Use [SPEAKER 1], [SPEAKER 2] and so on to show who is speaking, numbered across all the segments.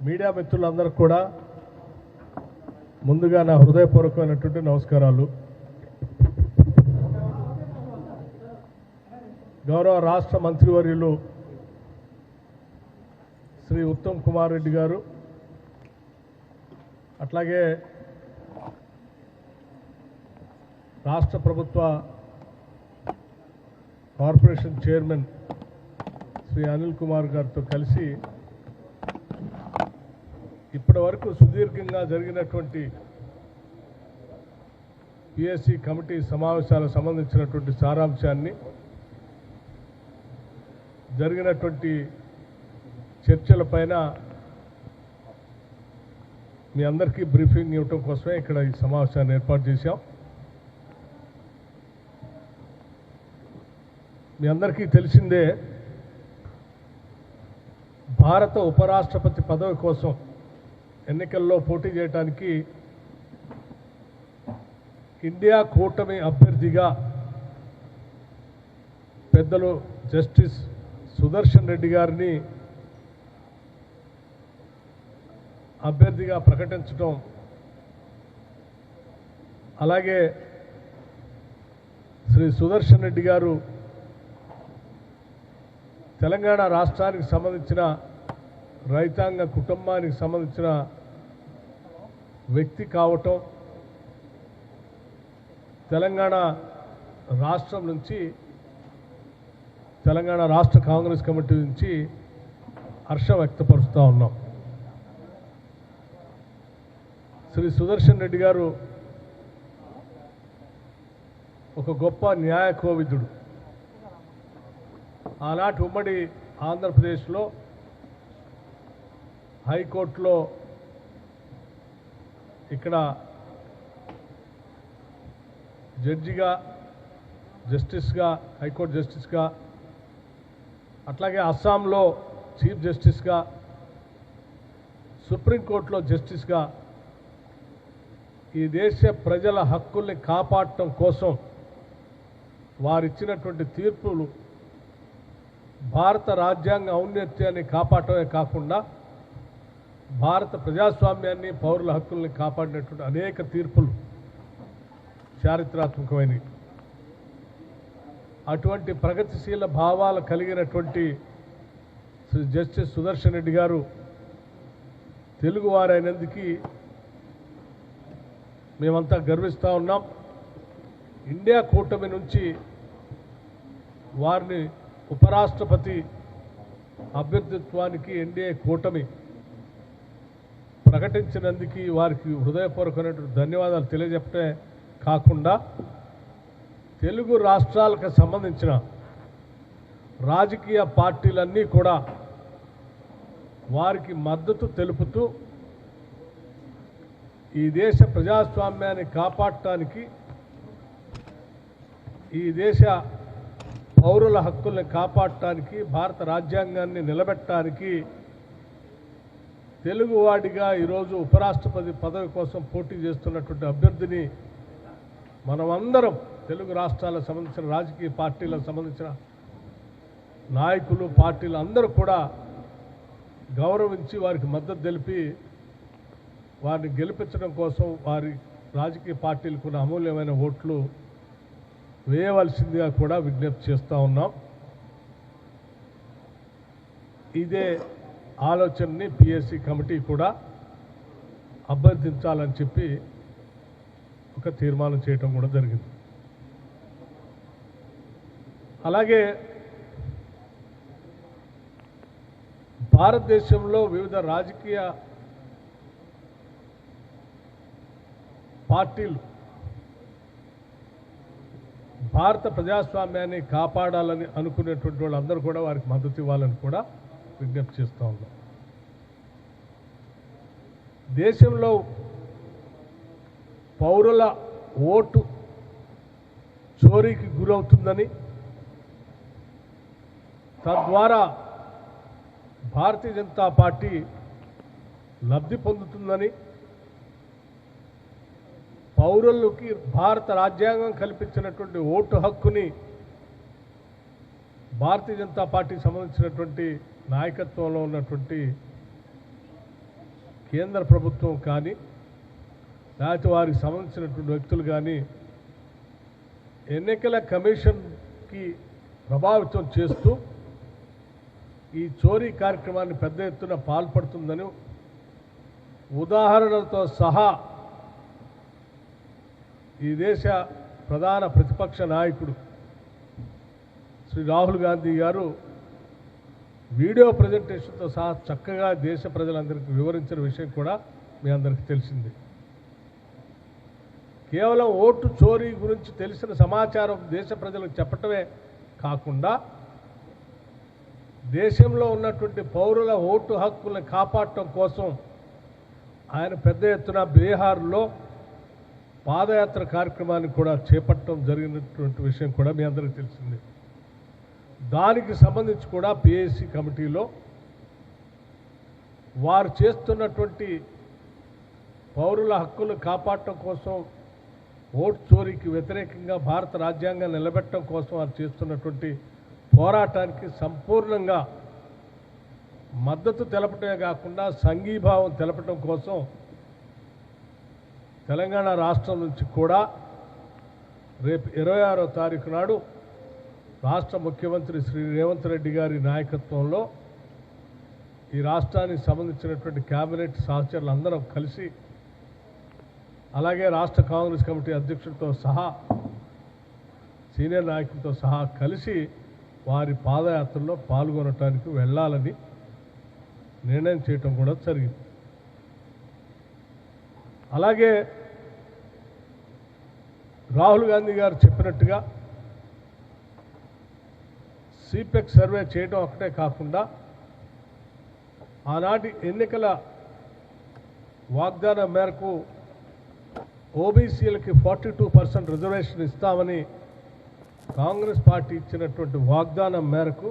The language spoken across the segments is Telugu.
[SPEAKER 1] మీడియా మిత్రులందరూ కూడా ముందుగా నా హృదయపూర్వకమైనటువంటి నమస్కారాలు. గౌరవ రాష్ట్ర మంత్రివర్యులు శ్రీ ఉత్తమ్ కుమార్ రెడ్డి గారు అట్లాగే రాష్ట్ర ప్రభుత్వ కార్పొరేషన్ చైర్మన్ శ్రీ అనిల్ కుమార్ గారితో కలిసి ఇప్పటి వరకు సుదీర్ఘంగా జరిగినటువంటి పిఎస్సి కమిటీ సమావేశాలకు సంబంధించినటువంటి సారాంశాన్ని జరిగినటువంటి చర్చలపైన మీ అందరికీ బ్రీఫింగ్ ఇవ్వటం కోసమే ఇక్కడ ఈ సమావేశాన్ని ఏర్పాటు చేశాం. మీ అందరికీ తెలిసిందే భారత ఉపరాష్ట్రపతి పదవి కోసం ఎన్నికల్లో పోటీ చేయడానికి ఇండియా కూటమి అభ్యర్థిగా పెద్దలు జస్టిస్ సుదర్శన్ రెడ్డి గారిని అభ్యర్థిగా ప్రకటించడం అలాగే శ్రీ సుదర్శన్ రెడ్డి గారు తెలంగాణ రాష్ట్రానికి సంబంధించిన రైతాంగ కుటుంబానికి సంబంధించిన వ్యక్తి కావటం తెలంగాణ రాష్ట్రం నుంచి తెలంగాణ రాష్ట్ర కాంగ్రెస్ కమిటీ నుంచి హర్షం వ్యక్తపరుస్తూ ఉన్నాం. శ్రీ సుదర్శన్ రెడ్డి గారు ఒక గొప్ప న్యాయ కోవిదుడు ఆనాటి ఉమ్మడి ఆంధ్రప్రదేశ్లో హైకోర్టులో ఇక్కడ జడ్జిగా జస్టిస్గా హైకోర్టు జస్టిస్గా అట్లాగే అస్సాంలో చీఫ్ జస్టిస్గా సుప్రీంకోర్టులో జస్టిస్గా ఈ దేశ ప్రజల హక్కుల్ని కాపాడటం కోసం వారిచ్చినటువంటి తీర్పులు భారత రాజ్యాంగ ఔన్నత్యాన్ని కాపాడటమే కాకుండా భారత ప్రజాస్వామ్యాన్ని పౌరుల హక్కుల్ని కాపాడినటువంటి అనేక తీర్పులు చారిత్రాత్మకమైనవి. అటువంటి ప్రగతిశీల భావాలు కలిగినటువంటి శ్రీ జస్టిస్ సుదర్శన్ రెడ్డి గారు తెలుగువారైనందుకు మేమంతా గర్విస్తూ ఉన్నాం. ఇండియా కూటమి నుంచి వారిని ఉపరాష్ట్రపతి అభ్యర్థిత్వానికి ఎన్డీఏ కూటమి ప్రకటించినందుకు వారికి హృదయపూర్వకమైనటువంటి ధన్యవాదాలు తెలియజెప్పటే కాకుండా తెలుగు రాష్ట్రాలకు సంబంధించిన రాజకీయ పార్టీలన్నీ కూడా వారికి మద్దతు తెలుపుతూ ఈ దేశ ప్రజాస్వామ్యాన్ని కాపాడటానికి ఈ దేశ పౌరుల హక్కుల్ని కాపాడటానికి భారత రాజ్యాంగాన్ని నిలబెట్టడానికి తెలుగువాడిగా ఈరోజు ఉపరాష్ట్రపతి పదవి కోసం పోటీ చేస్తున్నటువంటి అభ్యర్థిని మనమందరం తెలుగు రాష్ట్రాలకు సంబంధించిన రాజకీయ పార్టీలకు సంబంధించిన నాయకులు పార్టీలు అందరూ కూడా గౌరవించి వారికి మద్దతు తెలిపి వారిని గెలిపించడం కోసం వారి రాజకీయ పార్టీలకు అమూల్యమైన ఓట్లు వేయవలసిందిగా కూడా విజ్ఞప్తి చేస్తూ ఉన్నాం. ఇదే ఆలోచనని పిఎస్సి కమిటీ కూడా అభ్యర్థించాలని చెప్పి ఒక తీర్మానం చేయటం కూడా జరిగింది. అలాగే భారతదేశంలో వివిధ రాజకీయ పార్టీలు భారత ప్రజాస్వామ్యాన్ని కాపాడాలని అనుకునేటువంటి వాళ్ళందరూ కూడా వారికి మద్దతు ఇవ్వాలని కూడా విజ్ఞప్తి చేస్తూ ఉన్నాం. దేశంలో పౌరుల ఓటు చోరీకి గురవుతుందని తద్వారా భారతీయ జనతా పార్టీ లబ్ధి పొందుతుందని పౌరులకి భారత రాజ్యాంగం కల్పించినటువంటి ఓటు హక్కుని భారతీయ జనతా పార్టీకి సంబంధించినటువంటి నాయకత్వంలో ఉన్నటువంటి కేంద్ర ప్రభుత్వం కానీ లేకపోతే వారికి సంబంధించినటువంటి వ్యక్తులు కానీ ఎన్నికల కమిషన్కి ప్రభావితం చేస్తూ ఈ చోరీ కార్యక్రమాన్ని పెద్ద ఎత్తున పాల్పడుతుందని ఉదాహరణలతో సహా ఈ దేశ ప్రధాన ప్రతిపక్ష నాయకుడు శ్రీ రాహుల్ గాంధీ గారు వీడియో ప్రజెంటేషన్తో సహా చక్కగా దేశ ప్రజలందరికీ వివరించిన విషయం కూడా మీ అందరికీ తెలిసింది. కేవలం ఓటు చోరీ గురించి తెలిసిన సమాచారం దేశ ప్రజలకు చెప్పటమే కాకుండా దేశంలో ఉన్నటువంటి పౌరుల ఓటు హక్కుల్ని కాపాడటం కోసం ఆయన పెద్ద ఎత్తున బీహార్లో పాదయాత్ర కార్యక్రమాన్ని కూడా చేపట్టడం జరిగినటువంటి విషయం కూడా మీ అందరికీ తెలిసింది. దానికి సంబంధించి కూడా పిఎస్సి కమిటీలో వారు చేస్తున్నటువంటి పౌరుల హక్కులు కాపాడటం కోసం ఓటు చోరీకి వ్యతిరేకంగా భారత రాజ్యాంగం నిలబెట్టడం కోసం వారు చేస్తున్నటువంటి పోరాటానికి సంపూర్ణంగా మద్దతు తెలపటమే కాకుండా సంఘీభావం తెలపటం కోసం తెలంగాణ రాష్ట్రం నుంచి కూడా రేపు ఇరవై ఆరో తారీఖు నాడు రాష్ట్ర ముఖ్యమంత్రి శ్రీ రేవంత్ రెడ్డి గారి నాయకత్వంలో ఈ రాష్ట్రానికి సంబంధించినటువంటి క్యాబినెట్ సహచరులు అందరం కలిసి అలాగే రాష్ట్ర కాంగ్రెస్ కమిటీ అధ్యక్షుడితో సహా సీనియర్ నాయకులతో సహా కలిసి వారి పాదయాత్రలో పాల్గొనటానికి వెళ్ళాలని నిర్ణయం చేయటం కూడా జరిగింది. అలాగే రాహుల్ గాంధీ గారు చెప్పినట్టుగా సిపెక్ సర్వే చేయడం ఒకటే కాకుండా ఆనాటి ఎన్నికల వాగ్దానం మేరకు ఓబీసీలకి ఫార్టీ టూ పర్సెంట్ రిజర్వేషన్ ఇస్తామని కాంగ్రెస్ పార్టీ ఇచ్చినటువంటి వాగ్దానం మేరకు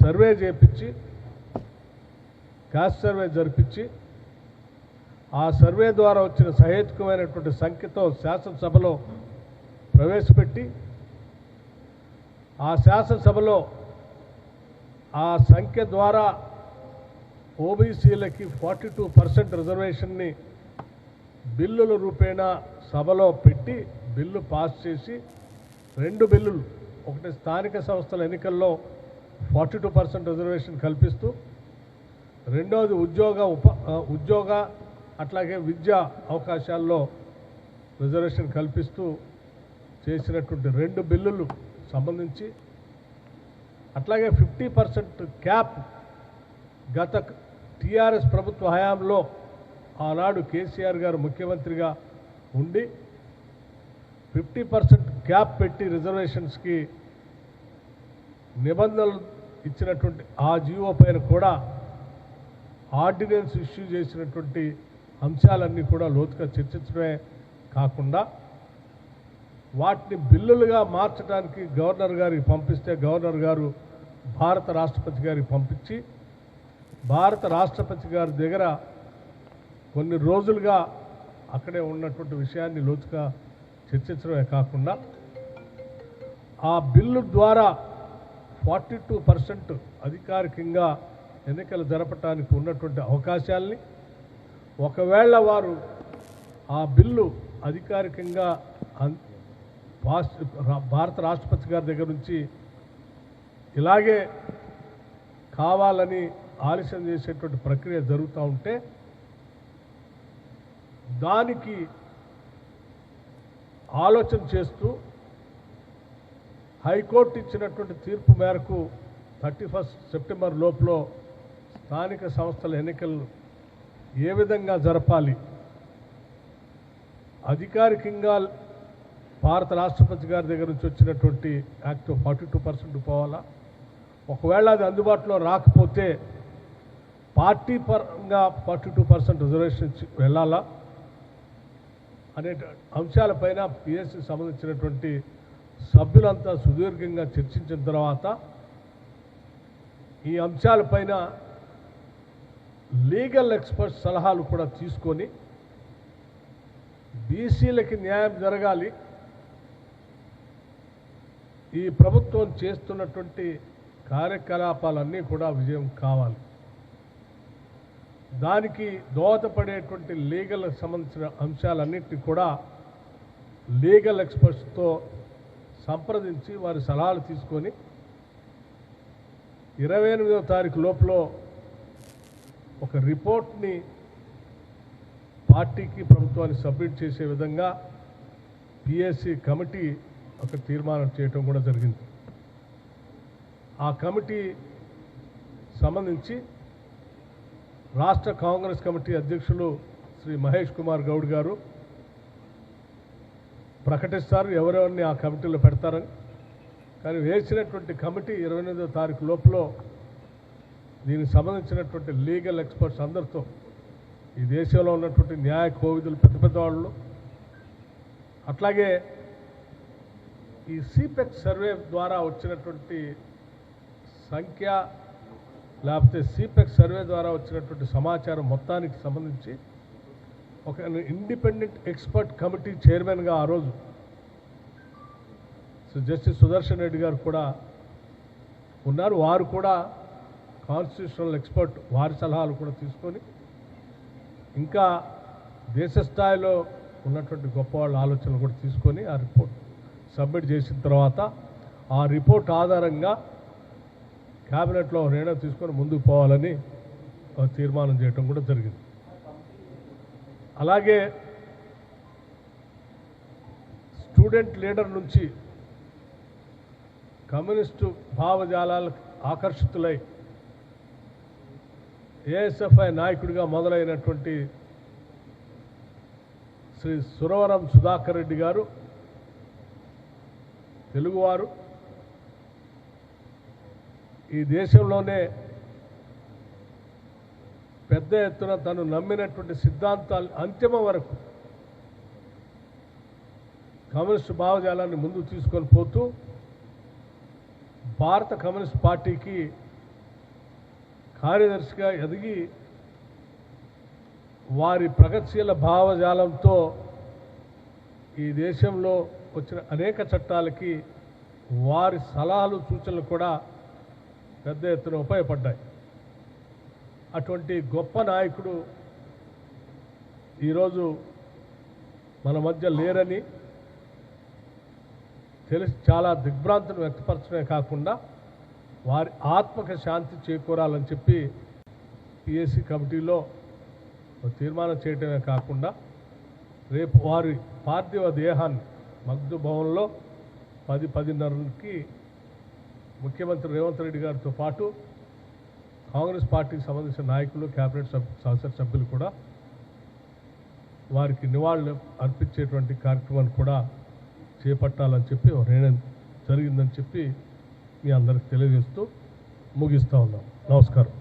[SPEAKER 1] సర్వే చేపించి క్యాస్ట్ సర్వే జరిపించి ఆ సర్వే ద్వారా వచ్చిన సహేతుకమైనటువంటి సంఖ్యతో శాసనసభలో ప్రవేశపెట్టి ఆ శాసనసభలో ఆ సంఖ్య ద్వారా ఓబీసీలకి ఫార్టీ టూ పర్సెంట్ రిజర్వేషన్ని బిల్లుల రూపేణా సభలో పెట్టి బిల్లు పాస్ చేసి రెండు బిల్లులు ఒకటి స్థానిక సంస్థల ఎన్నికల్లో ఫార్టీ టూ పర్సెంట్ రిజర్వేషన్ కల్పిస్తూ రెండవది ఉద్యోగ ఉప ఉద్యోగ అట్లాగే విద్యా అవకాశాల్లో రిజర్వేషన్ కల్పిస్తూ చేసినటువంటి రెండు బిల్లులు సంబంధించి. అట్లాగే ఫిఫ్టీ పర్సెంట్ క్యాప్ గత టీఆర్ఎస్ ప్రభుత్వ హయాంలో ఆనాడు కేసీఆర్ గారు ముఖ్యమంత్రిగా ఉండి ఫిఫ్టీ పర్సెంట్ క్యాప్ పెట్టి రిజర్వేషన్స్కి నిబంధనలు ఇచ్చినటువంటి ఆ జీవో పైన కూడా ఆర్డినెన్స్ ఇష్యూ చేసినటువంటి అంశాలన్నీ కూడా లోతుగా చర్చించడమే కాకుండా వాటిని బిల్లులుగా మార్చడానికి గవర్నర్ గారికి పంపిస్తే గవర్నర్ గారు భారత రాష్ట్రపతి గారికి పంపించి భారత రాష్ట్రపతి గారి దగ్గర కొన్ని రోజులుగా అక్కడే ఉన్నటువంటి విషయాన్ని లోతుగా చర్చించడమే కాకుండా ఆ బిల్లు ద్వారా ఫార్టీ టూ పర్సెంట్ అధికారికంగా ఎన్నికలు జరపటానికి ఉన్నటువంటి అవకాశాల్ని ఒకవేళ వారు ఆ బిల్లు అధికారికంగా భారత రాష్ట్రపతి గారి దగ్గర నుంచి ఇలాగే కావాలని ఆలస్యం చేసేటువంటి ప్రక్రియ జరుగుతూ ఉంటే దానికి ఆలోచన చేస్తూ హైకోర్టు ఇచ్చినటువంటి తీర్పు మేరకు థర్టీ ఫస్ట్ సెప్టెంబర్ లోపల స్థానిక సంస్థల ఎన్నికలు ఏ విధంగా జరపాలి? అధికారికంగా భారత రాష్ట్రపతి గారి దగ్గర నుంచి వచ్చినటువంటి యాక్ట్ ఫార్టీ టూ పర్సెంట్ పోవాలా? ఒకవేళ అది అందుబాటులో రాకపోతే పార్టీ పరంగా ఫార్టీ టూ పర్సెంట్ రిజర్వేషన్ వెళ్ళాలా? అనే అంశాలపైన పిఎస్సి సంబంధించినటువంటి సభ్యులంతా సుదీర్ఘంగా చర్చించిన తర్వాత ఈ అంశాలపైన లీగల్ ఎక్స్పర్ట్స్ సలహాలు కూడా తీసుకొని బీసీలకి న్యాయం జరగాలి ఈ ప్రభుత్వం చేస్తున్నటువంటి కార్యకలాపాలన్నీ కూడా విజయం కావాలి. దానికి దోహదపడేటువంటి లీగల్ సంబంధించిన అంశాలన్నింటినీ కూడా లీగల్ ఎక్స్పర్ట్స్తో సంప్రదించి వారి సలహాలు తీసుకొని ఇరవై ఎనిమిదవ తారీఖు లోపల ఒక రిపోర్ట్ని పార్టీకి ప్రభుత్వానికి సబ్మిట్ చేసే విధంగా పిఎస్సి కమిటీ ఒక తీర్మానం చేయటం కూడా జరిగింది. ఆ కమిటీ సంబంధించి రాష్ట్ర కాంగ్రెస్ కమిటీ అధ్యక్షులు శ్రీ మహేష్ కుమార్ గౌడ్ గారు ప్రకటిస్తారు. ఎవరెవరిని ఆ కమిటీలో పెడతారని. కానీ వేసినటువంటి కమిటీ ఇరవై ఎనిమిదో తారీఖు లోపల దీనికి సంబంధించినటువంటి లీగల్ ఎక్స్పర్ట్స్ అందరితో ఈ దేశంలో ఉన్నటువంటి న్యాయ కోవిదులు పెద్ద పెద్ద వాళ్ళు అట్లాగే ఈ సిపెక్ సర్వే ద్వారా వచ్చినటువంటి సంఖ్య లేకపోతే సిపెక్ సర్వే ద్వారా వచ్చినటువంటి సమాచారం మొత్తానికి సంబంధించి ఒక ఇండిపెండెంట్ ఎక్స్పర్ట్ కమిటీ చైర్మన్గా ఆ రోజు జస్టిస్ సుదర్శన్ రెడ్డి గారు కూడా ఉన్నారు. వారు కూడా కాన్స్టిట్యూషనల్ ఎక్స్పర్ట్ వారి సలహాలు కూడా తీసుకొని ఇంకా దేశ స్థాయిలో ఉన్నటువంటి గొప్ప వాళ్ళ ఆలోచనలు కూడా తీసుకొని ఆ రిపోర్ట్ సబ్మిట్ చేసిన తర్వాత ఆ రిపోర్ట్ ఆధారంగా క్యాబినెట్లో నిర్ణయం తీసుకొని ముందుకు పోవాలని తీర్మానం చేయటం కూడా జరిగింది. అలాగే స్టూడెంట్ లీడర్ నుంచి కమ్యూనిస్టు భావజాలాలకు ఆకర్షితులై ఏఎస్ఎఫ్ఐ నాయకుడిగా మొదలైనటువంటి శ్రీ సురవరం సుధాకర్ రెడ్డి గారు తెలుగువారు ఈ దేశంలోనే పెద్ద ఎత్తున తను నమ్మినటువంటి సిద్ధాంతాలు అంతిమ వరకు కమ్యూనిస్టు భావజాలాన్ని ముందు తీసుకొని పోతూ భారత కమ్యూనిస్ట్ పార్టీకి కార్యదర్శిగా ఎదిగి వారి ప్రగతిశీల భావజాలంతో ఈ దేశంలో వచ్చిన అనేక చట్టాలకి వారి సలహాలు సూచనలు కూడా పెద్ద ఎత్తున ఉపయోగపడ్డాయి. అటువంటి గొప్ప నాయకుడు ఈరోజు మన మధ్య లేరని తెలిసి చాలా దిగ్భ్రాంతిని వ్యక్తపరచడమే కాకుండా వారి ఆత్మక శాంతి చేకూరాలని చెప్పి పిఎస్సి కమిటీలో తీర్మానం చేయటమే కాకుండా రేపు వారి పార్థివ దేహాన్ని మగ్దు భవన్లో పది పదిన్నరకి ముఖ్యమంత్రి రేవంత్ రెడ్డి గారితో పాటు కాంగ్రెస్ పార్టీకి సంబంధించిన నాయకులు కేబినెట్ సబ్ సభ్యులు కూడా వారికి నివాళులు అర్పించేటువంటి కార్యక్రమాన్ని కూడా చేపట్టాలని చెప్పి నేను నిర్ణయం జరిగిందని చెప్పి మీ అందరికి తెలియజేస్తూ ముగిస్తూ ఉన్నాం. నమస్కారం.